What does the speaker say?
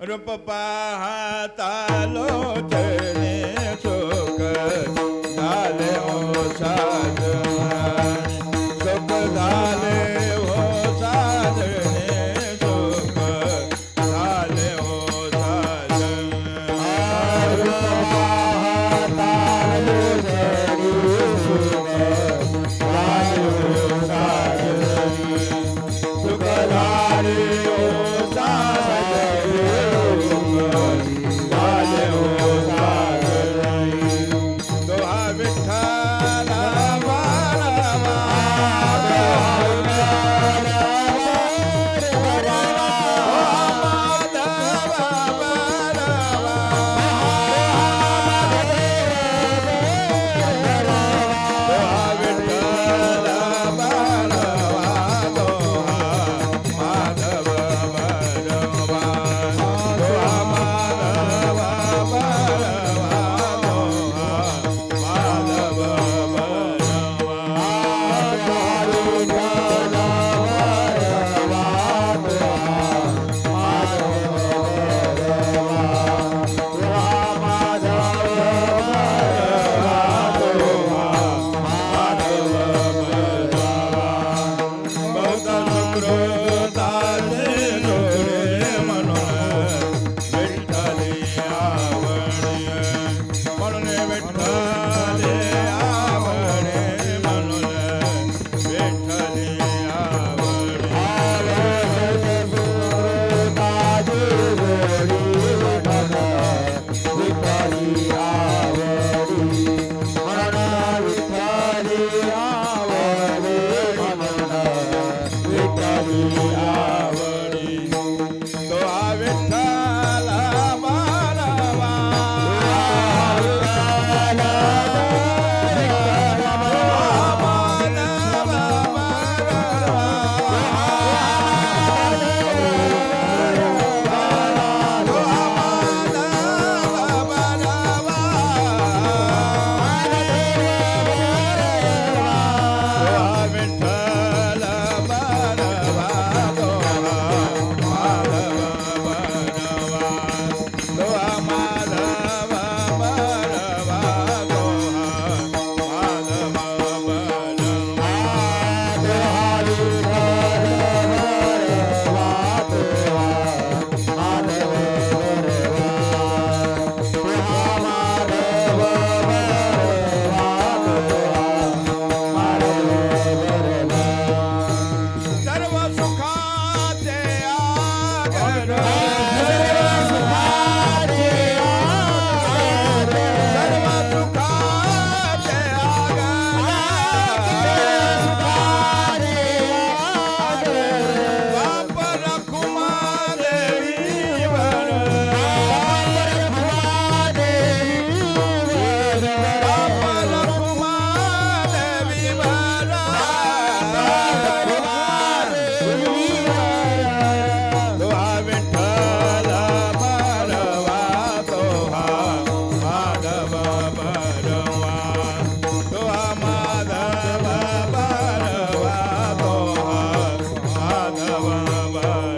रूप पाहता लोचने सुख झाले हो साजणे सुख झाले हो साजणे सुख झाले हो सुख Baba.